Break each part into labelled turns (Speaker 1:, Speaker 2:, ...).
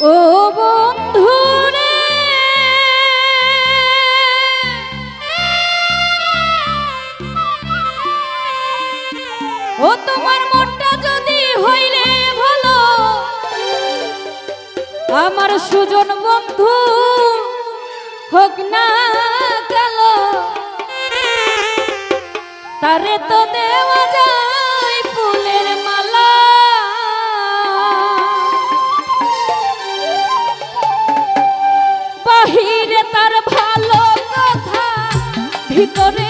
Speaker 1: ও বন্ধু রে। ও তোমার মনটা যদি হইলে ভালো, আমার সুজন বন্ধু, হোক না কালো, তারে তো দেওয়া যায়। ভিতরে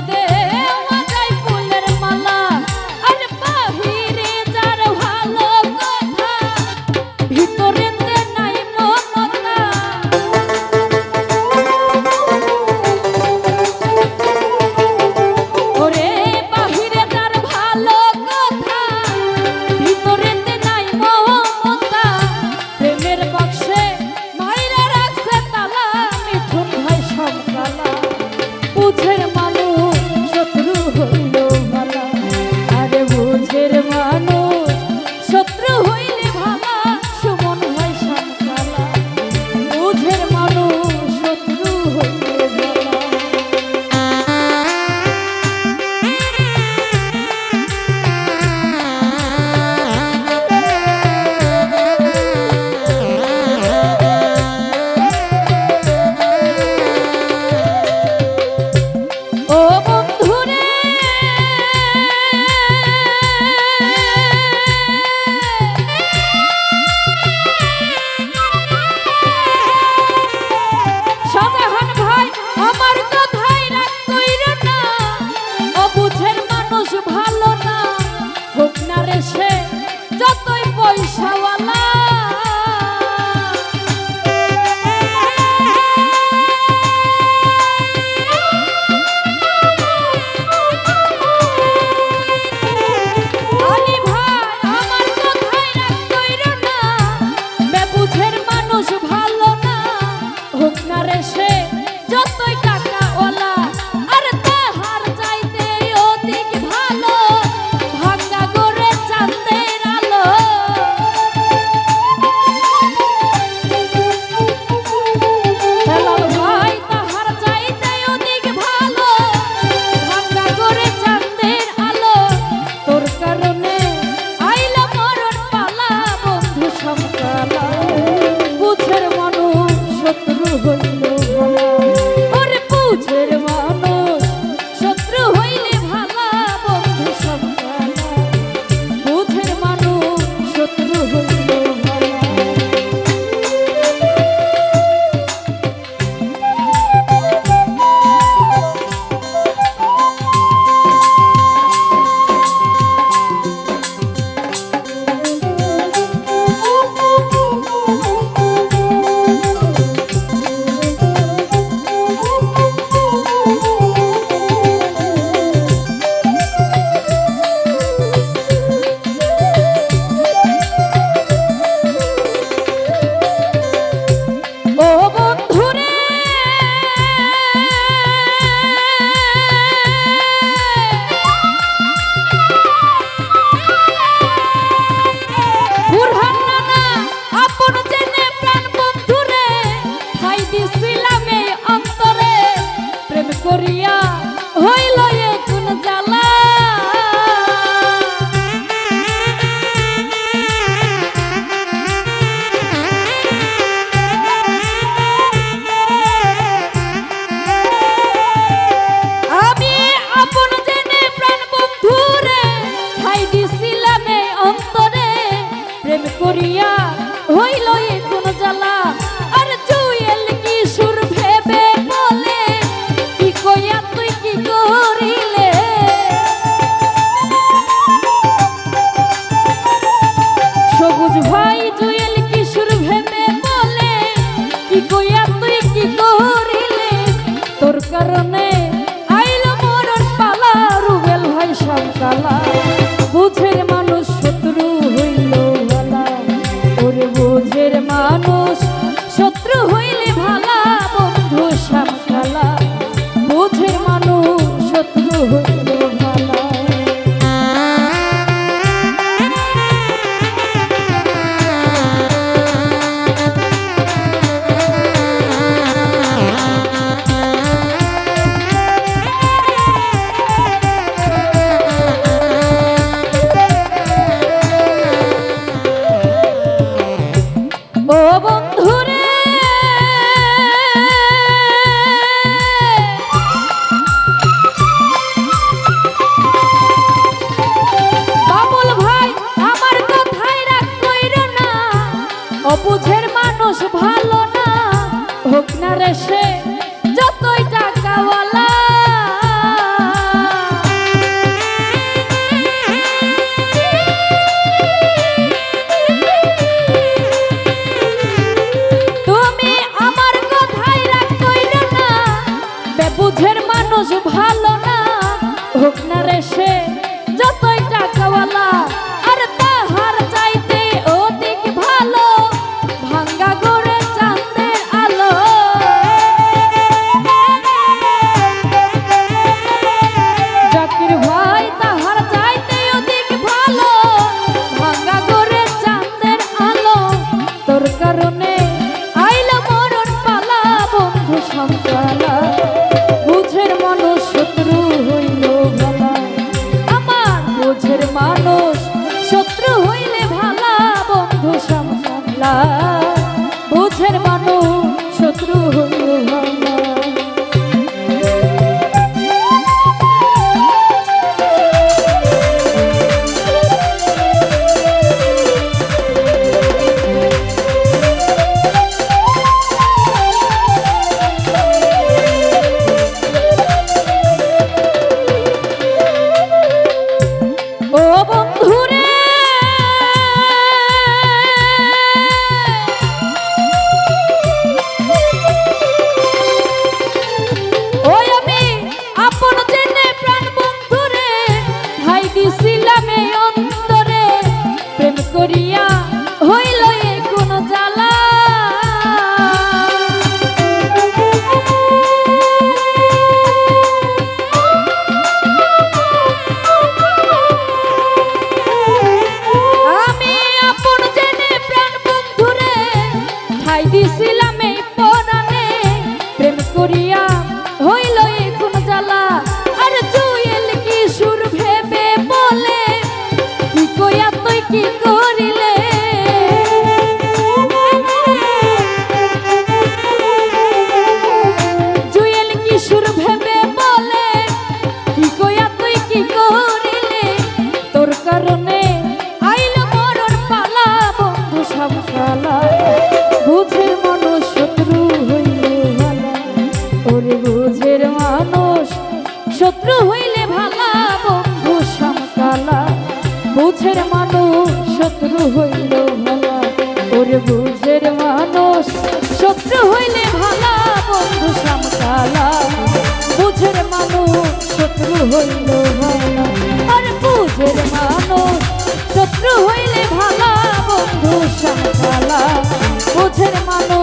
Speaker 1: হলো না হোক না রে সে যতই পয়সা Salah. মিত্র হইলে ভালা বন্ধু সামকালা বুঝের মানুষ, শত্রু হইল আর বুঝের মানুষ, শত্রু হইলে ভালা বন্ধু সামকালা বুঝের মানুষ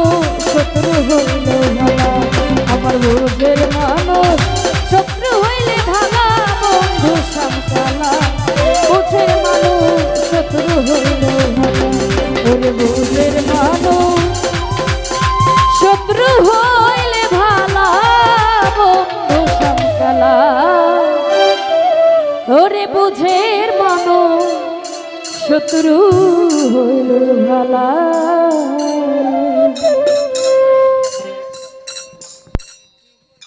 Speaker 1: শত্রু হইল ভালা